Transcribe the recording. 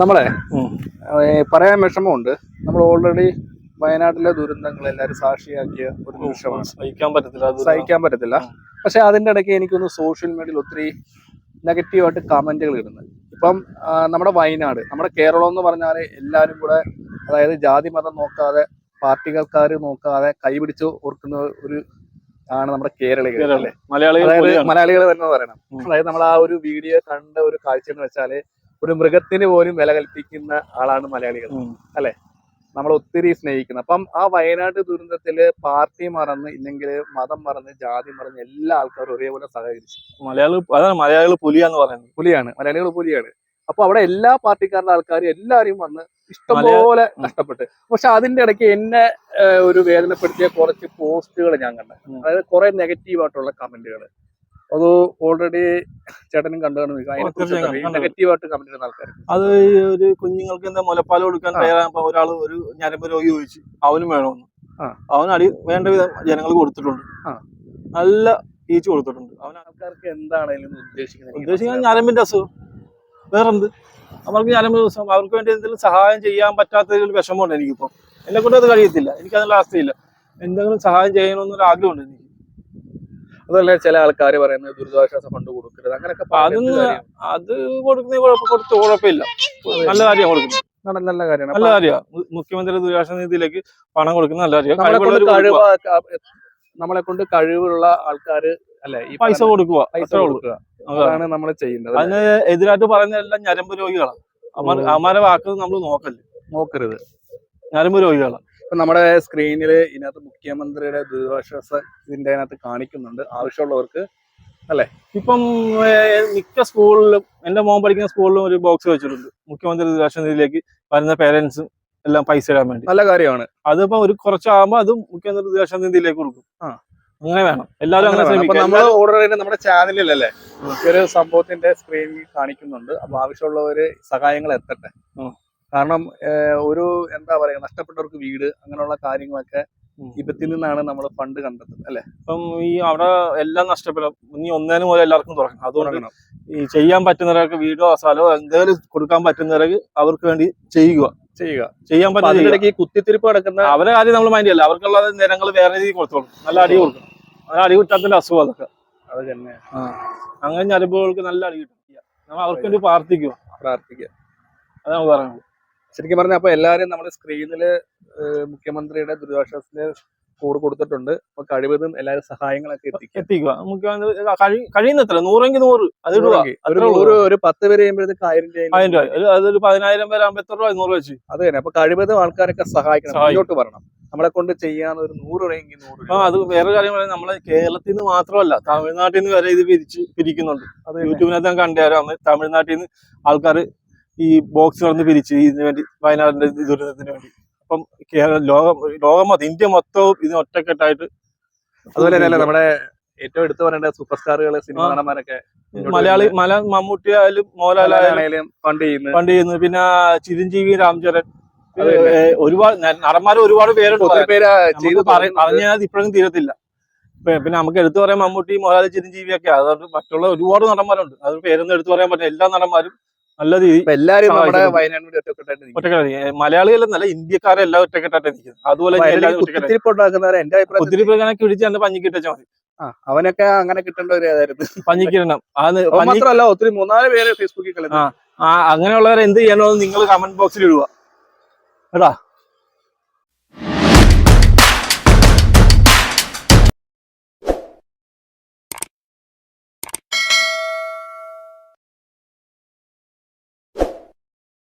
നമ്മളെ പറയാൻ വിഷമമുണ്ട്. നമ്മൾ ഓൾറെഡി വയനാട്ടിലെ ദുരന്തങ്ങൾ എല്ലാവരും സാക്ഷിയാക്കിയ ഒരു നിമിഷമാണ്. സഹിക്കാൻ പറ്റത്തില്ല സഹിക്കാൻ പറ്റത്തില്ല. പക്ഷെ അതിന്റെ ഇടയ്ക്ക് എനിക്കൊന്ന് സോഷ്യൽ മീഡിയയിൽ ഒത്തിരി നെഗറ്റീവായിട്ട് കമന്റുകൾ ഇടുന്നത്. ഇപ്പം നമ്മുടെ വയനാട് നമ്മുടെ കേരളം എന്ന് പറഞ്ഞാൽ എല്ലാവരും കൂടെ അതായത് ജാതി മതം നോക്കാതെ പാർട്ടികൾക്കാർ നോക്കാതെ കൈപിടിച്ച് ഓർക്കുന്ന ഒരു ആണ് നമ്മുടെ അല്ലേ? മലയാളികൾ മലയാളികൾ തന്നെ പറയണം. അതായത് നമ്മൾ ആ ഒരു വീഡിയോ കണ്ട ഒരു കാഴ്ച എന്ന് വെച്ചാൽ ഒരു മൃഗത്തിന് പോലും വില കൽപ്പിക്കുന്ന ആളാണ് മലയാളികൾ. അല്ലെ? നമ്മൾ ഒത്തിരി സ്നേഹിക്കുന്നത് അപ്പം ആ വയനാട് ദുരന്തത്തിൽ പാർട്ടി മറന്ന് ഇല്ലെങ്കിൽ മതം മറന്ന് ജാതി മറന്ന് എല്ലാ ആൾക്കാരും ഒരേപോലെ സഹകരിച്ചു. മലയാളി അതാണ് മലയാളികൾ പുലിയാന്ന് പറയുന്നത്. പുലിയാണ്. മലയാളികൾ പുലിയാണ്. അപ്പൊ അവിടെ എല്ലാ പാർട്ടിക്കാരുടെ ആൾക്കാരും എല്ലാവരും വന്ന് ഇഷ്ടംപോലെ നഷ്ടപ്പെട്ട്. പക്ഷെ അതിന്റെ ഇടയ്ക്ക് എന്നെ ഒരു വേദനപ്പെടുത്തിയ കുറച്ച് പോസ്റ്റുകൾ ഞാൻ കണ്ടത് അതായത് കുറെ നെഗറ്റീവ് ആയിട്ടുള്ള കമന്റുകൾ അത് ഓൾറെഡി ചേട്ടനും കണ്ടു നെഗറ്റീവായിട്ട്. കമന്റ് ഇടുന്ന ആൾക്കാർ അത് ഒരു കുഞ്ഞുങ്ങൾക്ക് എന്താ മുലപ്പാൽ കൊടുക്കാൻ തയ്യാറാകുമ്പോ ഒരാൾ ഒരു ഞരമ്പ് രോഗി ചോദിച്ചു അവനും വേണമെന്ന് അവനടി അവൻ അടി വേണ്ട വിധം ജനങ്ങൾ കൊടുത്തിട്ടുണ്ട്. നല്ല ഈച്ച് കൊടുത്തിട്ടുണ്ട്. അവൻ ആൾക്കാർക്ക് എന്താണെങ്കിലും ഉദ്ദേശിക്കുന്നത്? ഉദ്ദേശിക്കുന്നത് ഞരമ്പിന്റെ അസുഖം. വേറെന്ത്? അവർക്ക് ഞരമ്പ് ദിവസം അവർക്ക് വേണ്ടി എന്തെങ്കിലും സഹായം ചെയ്യാൻ പറ്റാത്ത ഒരു വിഷമമുണ്ട് എനിക്കിപ്പോ. എന്നെ കൊണ്ട് അത് കഴിയത്തില്ല. എനിക്കതിനുള്ള അവസ്ഥയില്ല എന്തെങ്കിലും സഹായം ചെയ്യണമെന്നൊരു ആഗ്രഹമുണ്ട് എനിക്ക്. അതല്ല ചില ആൾക്കാർ പറയുന്നത് ദുരിതാശ്വാസ ഫണ്ട് കൊടുക്കരുത്. അങ്ങനെയൊക്കെ അതൊന്ന് അത് കൊടുക്കുന്ന കുഴപ്പം കൊടുത്ത് കുഴപ്പമില്ല. നല്ല കാര്യമാണ് കൊടുക്കുന്നത്. നല്ല കാര്യമാണ്. നല്ല കാര്യമാണ് മുഖ്യമന്ത്രി ദുരിതാശ്വാസ നിധിയിലേക്ക് പണം കൊടുക്കുന്ന നല്ല കാര്യം. നമ്മളെ കൊണ്ട് കഴിവുള്ള ആൾക്കാര് അല്ലെ ഈ പൈസ കൊടുക്കുക പൈസ കൊടുക്കുക. അതാണ്. നമ്മൾ ചെയ്യുന്നത് അതിന് എതിരായിട്ട് പറയുന്ന എല്ലാം ഞരമ്പ് രോഗികളാണ്. അമാരെ വാക്ക് നമ്മൾ നോക്കല്ലേ? നോക്കരുത്. ഞരമ്പ് രോഗികളാണ് ഇപ്പൊ നമ്മുടെ സ്ക്രീനിൽ ഇതിനകത്ത് മുഖ്യമന്ത്രിയുടെ ദുരിതാശ്വാസ ഇതിന്റെ അതിനകത്ത് കാണിക്കുന്നുണ്ട്. ആവശ്യമുള്ളവർക്ക് ഇപ്പം ഏഹ്, മിക്ക സ്കൂളിലും എന്റെ മോൻ പഠിക്കുന്ന സ്കൂളിലും ഒരു ബോക്സ് വെച്ചിട്ടുണ്ട്. മുഖ്യമന്ത്രി ദുരിതാശ്വാസ നിധിയിലേക്ക് വരുന്ന പേരൻസും എല്ലാം പൈസ ഇടാൻ വേണ്ടി. നല്ല കാര്യമാണ്. അതിപ്പോ ഒരു കുറച്ചാകുമ്പോ അതും മുഖ്യമന്ത്രി ദുരിതാശ്വാസ നിധിയിലേക്ക് കൊടുക്കും. ആ. അങ്ങനെ വേണം. എല്ലാവരും അങ്ങനെ ഓർഡർ നമ്മൾ ഓൾറെഡി നമ്മുടെ ചാനലിലല്ലേ ഒരു സംഭവത്തിന്റെ സ്ക്രീനിൽ കാണിക്കുന്നുണ്ട്. അപ്പൊ ആവശ്യമുള്ളവര് സഹായങ്ങൾ എത്തട്ടെ. കാരണം ഒരു എന്താ പറയാ നഷ്ടപ്പെട്ടവർക്ക് വീട് അങ്ങനെയുള്ള കാര്യങ്ങളൊക്കെ. ഇപ്പത്തിൽ നിന്നാണ് നമ്മൾ ഫണ്ട് കണ്ടെത്തുന്നത് അല്ലെ? ഇപ്പം ഈ അവിടെ എല്ലാം നഷ്ടപ്പെടും. ഇനി ഒന്നേനും പോലെ എല്ലാവർക്കും തുറക്കണം. അതുകൊണ്ട് ഈ ചെയ്യാൻ പറ്റുന്നവരൊക്കെ വീടോ സ്ഥലമോ എന്തെങ്കിലും കൊടുക്കാൻ പറ്റുന്നവർക്ക് അവർക്ക് വേണ്ടി ചെയ്യുക. ചെയ്യുക. ചെയ്യാൻ അപ്പൊ പറ്റുന്ന കുത്തിത്തിരിപ്പ് കിടക്കുന്ന അവരെ കാര്യം നമ്മൾ മൈൻഡ് ചെയ്യല്ല. അവർക്കുള്ള നിരങ്ങൾ വേറെ രീതിയിൽ കൊടുത്തോളും. നല്ല അടി കൊടുക്കണം നല്ല അടി കിട്ടാത്തതിന്റെ അസുഖം അതൊക്കെ. അത് തന്നെ. അങ്ങനെ അനുഭവങ്ങൾക്ക് നല്ല അടി കിട്ടും. നമ്മൾ അവർക്ക് വേണ്ടി പ്രാർത്ഥിക്കുക. പ്രാർത്ഥിക്കുക. അത് നമുക്ക് പറയുന്നത് ശരിക്കും പറഞ്ഞാൽ അപ്പൊ എല്ലാരും നമ്മുടെ സ്ക്രീനിൽ മുഖ്യമന്ത്രിയുടെ ദുരിതാശ്വാസത്തിന് കോഡ് കൊടുത്തിട്ടുണ്ട്. അപ്പൊ കഴിവതും എല്ലാവരും സഹായങ്ങളൊക്കെ എത്തിക്കുക. എത്തിക്കുക. നമുക്ക് കഴിയുന്നത്ര നൂറെങ്കിൽ നൂറ്. അത് ഒരു ഒരു പത്ത് പേര് കഴിയുമ്പോഴത്തേക്ക് ആയിരം രൂപ ആയിരം രൂപ. അതൊരു പതിനായിരം പേര് ആകുമ്പോൾ എത്ര രൂപ? നൂറ് വെച്ച്. അത് തന്നെ. അപ്പൊ കഴിവതും ആൾക്കാരൊക്കെ സഹായിക്കണം. സഹായിക്കും. മുന്നോട്ട് വരണം. നമ്മളെ കൊണ്ട് ചെയ്യാൻ ഒരു നൂറ് രൂപയെങ്കിൽ നൂറ് ആ രൂപ അത് വേറെ കാര്യം പറയാം. നമ്മളെ കേരളത്തിൽ നിന്ന് മാത്രമല്ല തമിഴ്നാട്ടിൽ നിന്ന് വരെ ഇത് പിരിച്ച് പിരിക്കുന്നുണ്ട്. അത്. യൂട്യൂബിനകത്ത് ഞാൻ കണ്ടുതരാം തമിഴ്നാട്ടിൽ നിന്ന് ആൾക്കാർ ഈ ബോക്സ് കടന്ന് പിരിച്ച് ഇതിന് വേണ്ടി വയനാടിന്റെ ദുരിതത്തിന് വേണ്ടി. അപ്പം കേരളം ലോകം ലോകം മൊത്തം ഇന്ത്യ മൊത്തവും ഇതിന് ഒറ്റക്കെട്ടായിട്ട് അതുപോലെ തന്നെ നമ്മുടെ ഏറ്റവും എടുത്തു പറയേണ്ട സൂപ്പർ സ്റ്റാറുകൾ സിനിമ നടന്മാരൊക്കെ മലയാളി മല മമ്മൂട്ടി ആയാലും മോഹൻലാലായാലും പണ്ട് ചെയ്യുന്നു. ഫണ്ട് ചെയ്യുന്നു. പിന്നെ ചിരഞ്ജീവി രാംചരൺ ഒരുപാട് നടന്മാർ ഒരുപാട് പേരുണ്ട് പറഞ്ഞാൽ ഇപ്പോഴും തീരത്തില്ല. പിന്നെ നമുക്ക് എടുത്തു പറയാൻ മമ്മൂട്ടി മോഹൻലാൽ ചിരഞ്ജീവി ഒക്കെ. അതുകൊണ്ട് മറ്റുള്ള ഒരുപാട് നടന്മാരുണ്ട്. അത് പേരൊന്നും എടുത്തു പറയാൻ പറ്റില്ല. എല്ലാ നടന്മാരും നല്ല രീതി എല്ലാരും നമ്മുടെ സഹായിച്ചിട്ടുണ്ട്. വയനാട് കൂടി ഒറ്റക്കെട്ടായിട്ട് നിൽക്കും. നല്ല മലയാളികളെന്നല്ല ഇന്ത്യക്കാരെല്ലാം ഒറ്റക്കെട്ടായിട്ട് നിൽക്കുന്നത് അതുപോലെ ഒറ്റക്കെട്ടായി എന്റെ അഭിപ്രായത്തിൽ ഒത്തിരി പേര് കിഴിച്ച് എന്റെ പഞ്ഞിക്കിട്ടാൽ മതി. അവനൊക്കെ അങ്ങനെ കിട്ടേണ്ട ഒരു ഇതായിരുന്നു. പഞ്ഞിക്കിടണം. മാത്രമല്ല ഒത്തിരി മൂന്നാൽ പേര് ഫേസ്ബുക്കിൽ ആ അങ്ങനെയുള്ളവർ എന്ത് ചെയ്യണമെന്ന് നിങ്ങൾ കമന്റ് ബോക്സിൽ ഇടുക. കേട്ടാ?